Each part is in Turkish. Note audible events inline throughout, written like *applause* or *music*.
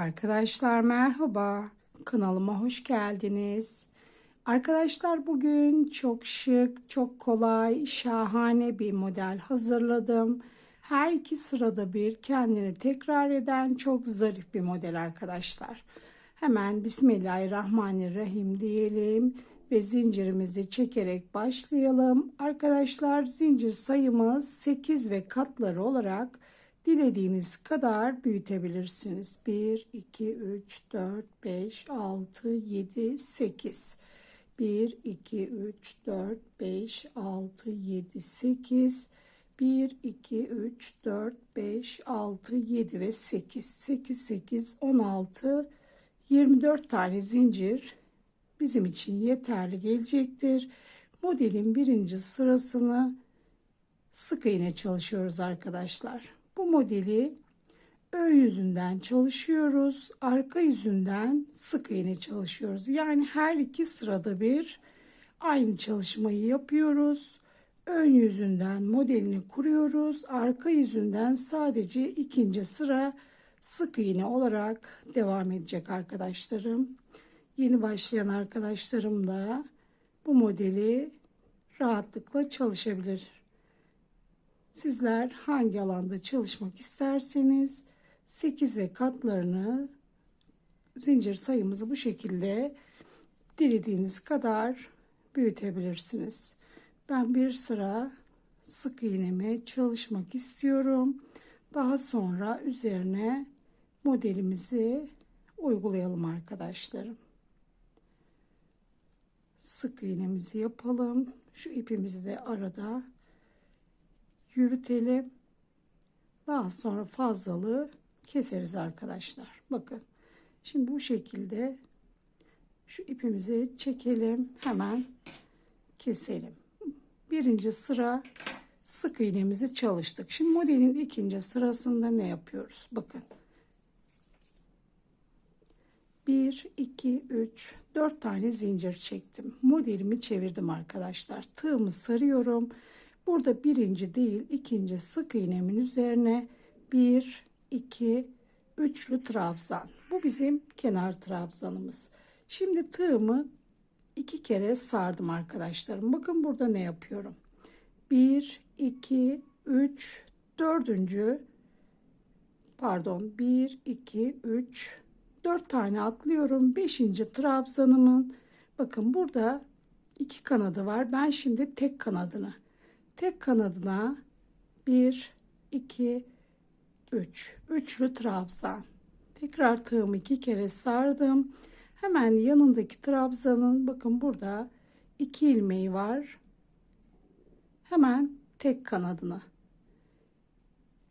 Arkadaşlar merhaba. Kanalıma hoş geldiniz. Arkadaşlar bugün çok şık, çok kolay, şahane bir model hazırladım. Her iki sırada bir kendini tekrar eden çok zarif bir model arkadaşlar. Hemen Bismillahirrahmanirrahim diyelim ve zincirimizi çekerek başlayalım. Arkadaşlar zincir sayımız 8 ve katları olarak dilediğiniz kadar büyütebilirsiniz. 1, 2, 3, 4, 5, 6, 7, 8. 1, 2, 3, 4, 5, 6, 7, 8. 1, 2, 3, 4, 5, 6, 7 ve 8. 8, 8, 16, 24 tane zincir bizim için yeterli gelecektir. Modelin birinci sırasını sık iğne çalışıyoruz arkadaşlar. Bu modeli ön yüzünden çalışıyoruz. Arka yüzünden sık iğne çalışıyoruz. Yani her iki sırada bir aynı çalışmayı yapıyoruz. Ön yüzünden modelini kuruyoruz. Arka yüzünden sadece ikinci sıra sık iğne olarak devam edecek arkadaşlarım. Yeni başlayan arkadaşlarım da bu modeli rahatlıkla çalışabilir. Sizler hangi alanda çalışmak isterseniz 8 ve katlarını zincir sayımızı bu şekilde dilediğiniz kadar büyütebilirsiniz. Ben bir sıra sık iğnemi çalışmak istiyorum. Daha sonra üzerine modelimizi uygulayalım arkadaşlarım. Sık iğnemizi yapalım. Şu ipimizi de arada yürütelim. Daha sonra fazlalığı keseriz arkadaşlar. Bakın. Şimdi bu şekilde şu ipimizi çekelim. Hemen keselim. Birinci sıra sık iğnemizi çalıştık. Şimdi modelin ikinci sırasında ne yapıyoruz? Bakın. 1, 2, 3, 4 tane zincir çektim. Modelimi çevirdim arkadaşlar. Tığımı sarıyorum. Burada birinci değil ikinci sık iğnemin üzerine 1, 2, üçlü trabzan. Bu bizim kenar trabzanımız. Şimdi tığımı iki kere sardım arkadaşlarım. Bakın burada ne yapıyorum. 1, 2, 3, dördüncü pardon 1, 2, 3, 4 tane atlıyorum. 5. trabzanımın bakın burada iki kanadı var. Ben şimdi tek kanadını tek kanadına 1 2 3 üçlü trabzan. Tekrar tığımı iki kere sardım. Hemen yanındaki trabzanın bakın burada iki ilmeği var. Hemen tek kanadına.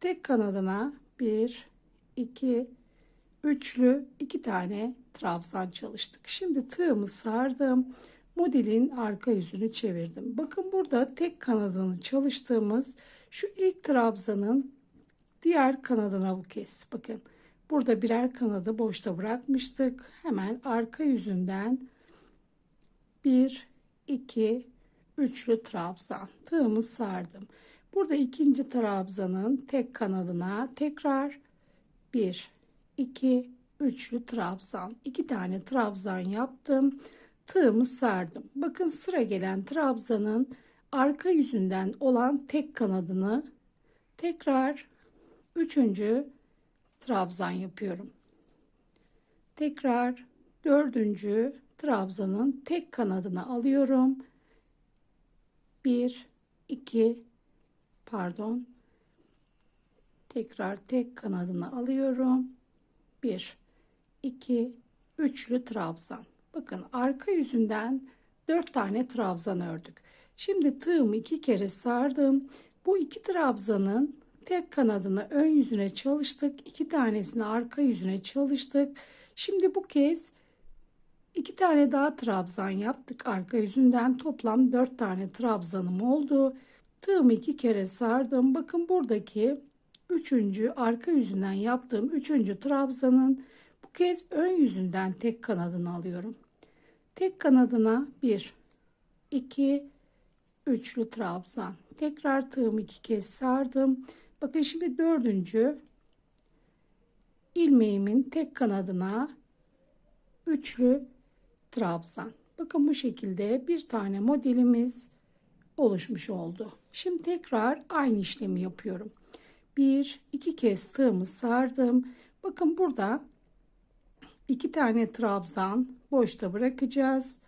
Tek kanadına 1 2 üçlü iki tane trabzan çalıştık. Şimdi tığımı sardım. Modelin arka yüzünü çevirdim. Bakın burada tek kanadını çalıştığımız şu ilk trabzanın diğer kanadına bu kez. Bakın burada birer kanadı boşta bırakmıştık. Hemen arka yüzünden bir, iki, üçlü trabzan. Tığımı sardım. Burada ikinci trabzanın tek kanadına tekrar bir, 2 üçlü trabzan. 2 tane trabzan yaptım. Tığımı sardım. Bakın sıra gelen trabzanın arka yüzünden olan tek kanadını tekrar üçüncü trabzan yapıyorum. Tekrar dördüncü trabzanın tek kanadını alıyorum. Bir, iki, pardon. Tekrar tek kanadını alıyorum 1 2 üçlü trabzan. Bakın arka yüzünden 4 tane trabzan ördük. Şimdi tığımı iki kere sardım. Bu iki trabzanın tek kanadını ön yüzüne çalıştık. iki tanesini arka yüzüne çalıştık. Şimdi bu kez iki tane daha trabzan yaptık. Arka yüzünden toplam 4 tane trabzanım oldu. Tığımı iki kere sardım. Bakın buradaki üçüncü arka yüzünden yaptığım üçüncü trabzanın bu kez ön yüzünden tek kanadını alıyorum. Tek kanadına bir, iki, üçlü trabzan. Tekrar tığımı iki kez sardım. Bakın şimdi dördüncü ilmeğimin tek kanadına üçlü trabzan. Bakın bu şekilde bir tane modelimiz oluşmuş oldu. Şimdi tekrar aynı işlemi yapıyorum. Bir, iki kez tığımı sardım. Bakın burada iki tane trabzan boşta bırakacağız.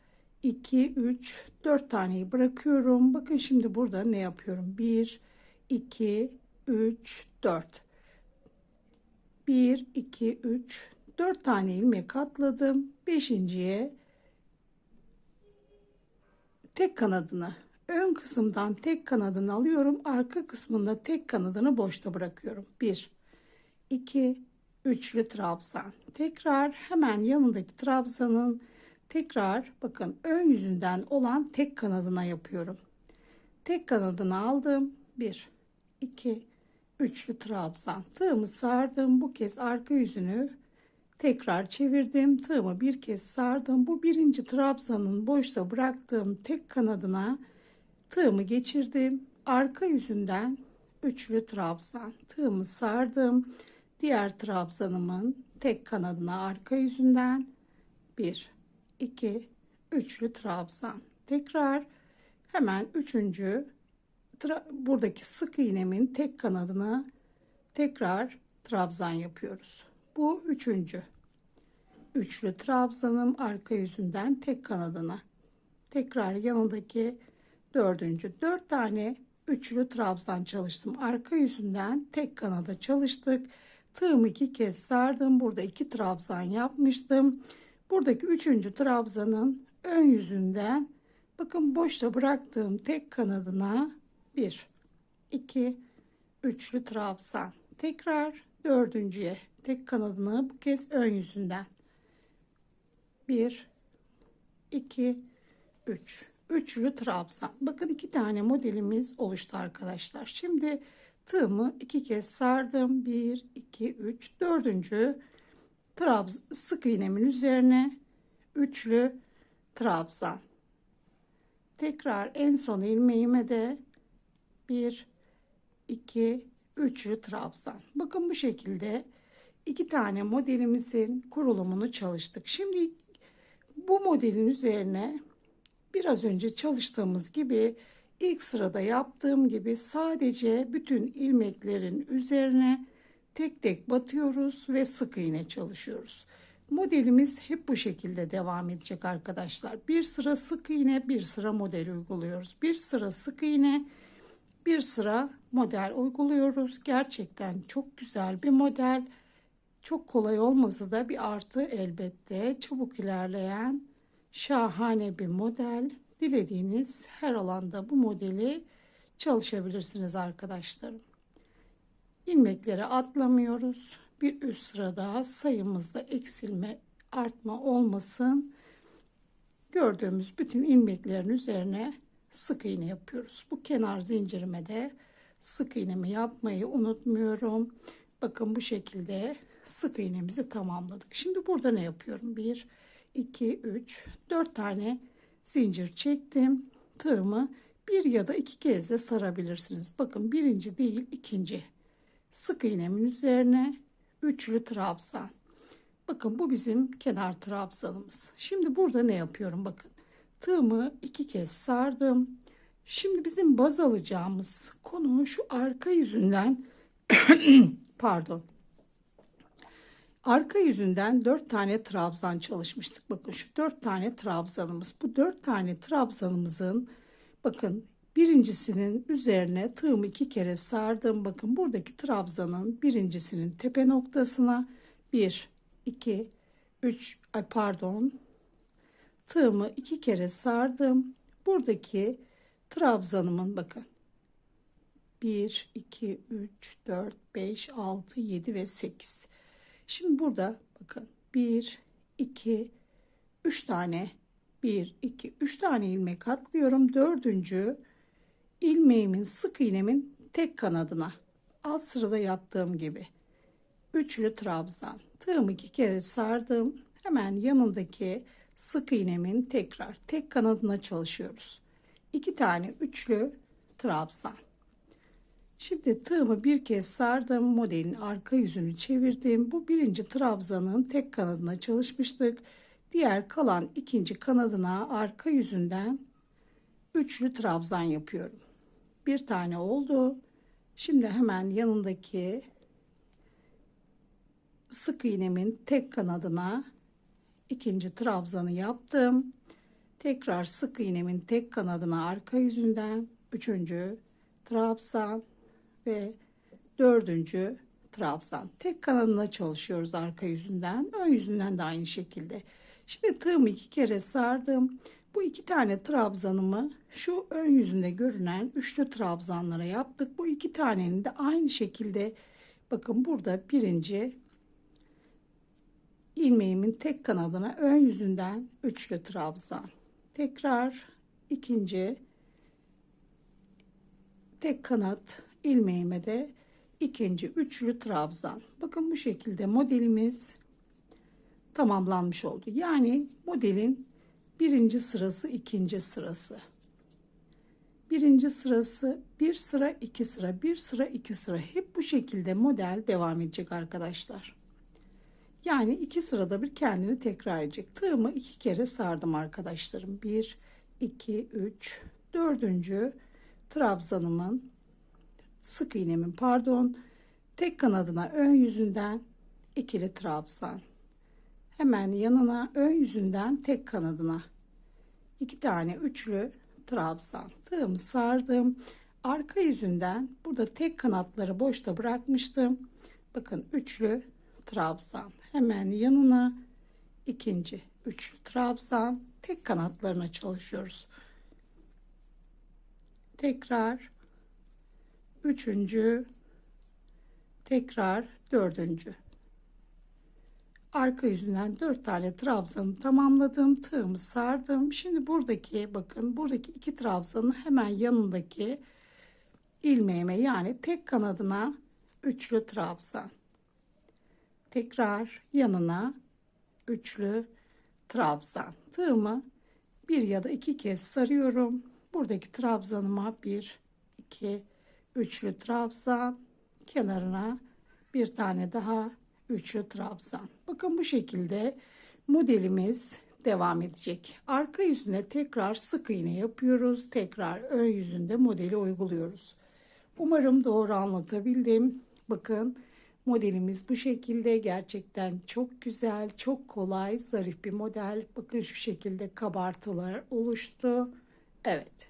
2, 3, 4 taneyi bırakıyorum. Bakın şimdi burada ne yapıyorum? 1, 2, 3, 4. 1, 2, 3, 4 tane ilmek katladım. Beşinciye tek kanadını ön kısımdan tek kanadını alıyorum. Arka kısmında tek kanadını boşta bırakıyorum. 1, 2, üçlü trabzan. Tekrar hemen yanındaki trabzanın tekrar bakın ön yüzünden olan tek kanadına yapıyorum. Tek kanadını aldım. 1, 2, üçlü trabzan. Tığımı sardım. Bu kez arka yüzünü tekrar çevirdim. Tığımı bir kez sardım. Bu birinci trabzanın boşta bıraktığım tek kanadına tığımı geçirdim. Arka yüzünden üçlü trabzan. Tığımı sardım. Diğer trabzanımın tek kanadına arka yüzünden 1 2 üçlü trabzan. Tekrar hemen üçüncü buradaki sık iğnemin tek kanadına tekrar trabzan yapıyoruz. Bu üçüncü. Üçlü trabzanım arka yüzünden tek kanadına. Tekrar yanındaki dördüncü. Dört tane üçlü trabzan çalıştım. Arka yüzünden tek kanada çalıştık. Tığımı iki kez sardım. Burada iki trabzan yapmıştım. Buradaki üçüncü trabzanın ön yüzünden bakın boşta bıraktığım tek kanadına bir, iki, üçlü trabzan. Tekrar dördüncüye tek kanadını bu kez ön yüzünden. Bir, iki, üç. Üçlü trabzan. Bakın iki tane modelimiz oluştu arkadaşlar. Şimdi tığımı iki kez sardım. Bir, iki, üç, dördüncü trabz sık iğnemin üzerine üçlü trabzan. Tekrar en son ilmeğime de bir, iki, üçlü trabzan. Bakın bu şekilde iki tane modelimizin kurulumunu çalıştık. Şimdi bu modelin üzerine biraz önce çalıştığımız gibi ilk sırada yaptığım gibi sadece bütün ilmeklerin üzerine tek tek batıyoruz ve sık iğne çalışıyoruz. Modelimiz hep bu şekilde devam edecek arkadaşlar. Bir sıra sık iğne, bir sıra model uyguluyoruz. Bir sıra sık iğne, bir sıra model uyguluyoruz. Gerçekten çok güzel bir model. Çok kolay olmasa da bir artı elbette. Çabuk ilerleyen şahane bir model. Dilediğiniz her alanda bu modeli çalışabilirsiniz arkadaşlarım. İlmekleri atlamıyoruz. Bir üst sırada sayımızda eksilme, artma olmasın. Gördüğümüz bütün ilmeklerin üzerine sık iğne yapıyoruz. Bu kenar zincirime de sık iğnemi yapmayı unutmuyorum. Bakın bu şekilde sık iğnemizi tamamladık. Şimdi burada ne yapıyorum? 1, 2, 3, 4 tane zincir çektim. Tığımı bir ya da iki kez de sarabilirsiniz. Bakın birinci değil ikinci sık iğnemin üzerine üçlü trabzan. Bakın bu bizim kenar trabzanımız. Şimdi burada ne yapıyorum bakın. Tığımı iki kez sardım. Şimdi bizim baz alacağımız konu şu arka yüzünden *coughs* pardon. Arka yüzünden dört tane trabzan çalışmıştık. Bakın şu dört tane trabzanımız. Bu dört tane trabzanımızın bakın Birincisinin üzerine tığımı iki kere sardım. Bakın buradaki trabzanın birincisinin tepe noktasına 1, 2, 3, ay pardon. Tığımı iki kere sardım. Buradaki trabzanımın bakın 1, 2, 3, 4, 5, 6, 7 ve 8. Şimdi burada bakın 1, 2, 3 tane 1, 2, 3 tane ilmek atlıyorum. Dördüncü ilmeğimin sık iğnemin tek kanadına. Alt sırada yaptığım gibi. Üçlü trabzan. Tığımı iki kere sardım. Hemen yanındaki sık iğnemin tekrar tek kanadına çalışıyoruz. İki tane üçlü trabzan Şimdi tığımı bir kez sardım. Modelin arka yüzünü çevirdim. Bu birinci trabzanın tek kanadına çalışmıştık. Diğer kalan ikinci kanadına arka yüzünden üçlü trabzan yapıyorum. Bir tane oldu. Şimdi hemen yanındaki sık iğnemin tek kanadına ikinci trabzanı yaptım. Tekrar sık iğnemin tek kanadına arka yüzünden üçüncü trabzan ve dördüncü trabzan. Tek kanadına çalışıyoruz arka yüzünden. Ön yüzünden de aynı şekilde. Şimdi tığımı iki kere sardım. Bu iki tane trabzanımı şu ön yüzünde görünen üçlü trabzanlara yaptık. Bu iki tanenin de aynı şekilde bakın burada birinci ilmeğimin tek kanadına ön yüzünden üçlü trabzan. Tekrar ikinci tek kanat ilmeğime de ikinci üçlü trabzan. Bakın bu şekilde modelimiz tamamlanmış oldu. Yani modelin birinci sırası ikinci sırası. Birinci sırası bir sıra iki sıra bir sıra iki sıra hep bu şekilde model devam edecek arkadaşlar. Yani iki sırada bir kendini tekrar edecek. Tığımı iki kere sardım arkadaşlarım. Bir, iki, üç, dördüncü trabzanımın sık iğnemin pardon tek kanadına ön yüzünden ikili trabzan. Hemen yanına ön yüzünden tek kanadına iki tane üçlü trabzan. Tığımı sardım. Arka yüzünden burada tek kanatları boşta bırakmıştım. Bakın üçlü trabzan. Hemen yanına ikinci üçlü trabzan. Tek kanatlarına çalışıyoruz. Tekrar üçüncü. Tekrar dördüncü. Arka yüzünden dört tane trabzanı tamamladım tığımı sardım. Şimdi buradaki bakın buradaki iki trabzanın hemen yanındaki ilmeğime yani tek kanadına üçlü trabzan. Tekrar yanına üçlü trabzan. Tığımı bir ya da iki kez sarıyorum. Buradaki trabzanıma bir iki üçlü trabzan kenarına bir tane daha üçlü trabzan. Bakın bu şekilde modelimiz devam edecek. Arka yüzüne tekrar sık iğne yapıyoruz. Tekrar ön yüzünde modeli uyguluyoruz. Umarım doğru anlatabildim. Bakın modelimiz bu şekilde. Gerçekten çok güzel çok kolay zarif bir model. Bakın şu şekilde kabartılar oluştu. Evet